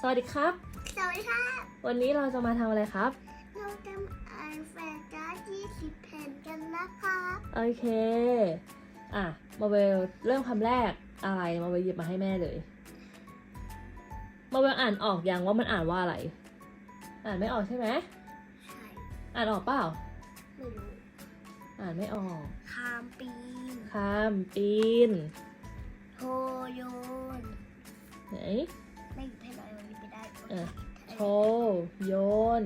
สวัสดีครับ สวัสดีครับ วันนี้เราจะมาทำอะไรครับ เราจะอ่านแฟนตาที่สิบแผ่นกันนะครับ โอเค อะ มาเวลเริ่มคำแรกอะไร มาเวลหยิบมาให้แม่เลย มาเวลอ่านออกยังว่ามันอ่านว่าอะไร อ่านไม่ออกใช่ไหมใช่ อ่านออกเปล่า ไม่รู้ อ่านไม่ออกคามปีนข้ามปีนโทโยนไหน ไม่หยิบให้หน่อยวันนี้ไม่ได้เออโชโยน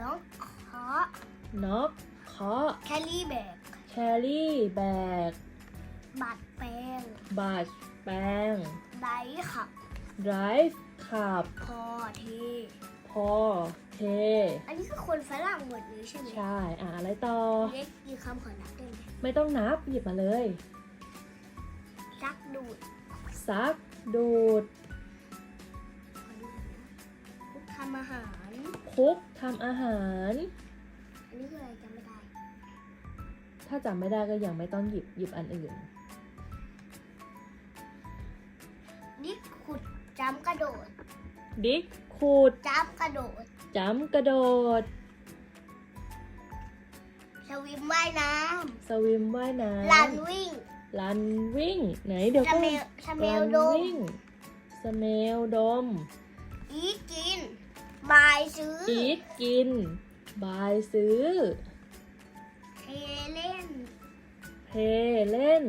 น้องเคาะนกเคาะแคลรี่แบกแครี่แบกบัตรแปลงบัชแปงไดขับ drive ขับ พอเท พอเท อันนี้คือคนฝรั่งหมดเลยใช่ไหมใช่ อ่านอะไรต่อ เล็กกี่คำขอนับได้ไหมไม่ต้องนับหยิบมาเลยซักดูดซักดูดำอาหาร คุกทำอาหาร อันนี้คืออะไรจำไม่ได้ ถ้าจำไม่ได้ก็ยังไม่ต้องหยิบหยิบอันอื่นดิกขุดจำกระโดดดิกขูดจำกระโดดจำกระโดด สวิมว่ายน้สวิมว่ายน้ำลันวิ่งำลันวิ่ง ไหนเดี๋ยวสก็เมลสเมลรันดมวิ่งสเมลดม อีทกิน บายซื้ออีทกิน บายซื้อ เทเล่นเพเล่น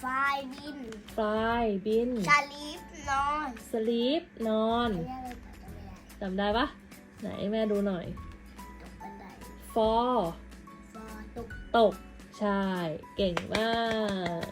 ไฟบินฟลายบิน สลีปนอนสลีปนอนไม่ได้เลยจำไม่ได้จำได้ปะไหนแม่ดูหน่อย ตกบันไดฟอฟอตก ตก ใช่ เก่งมาก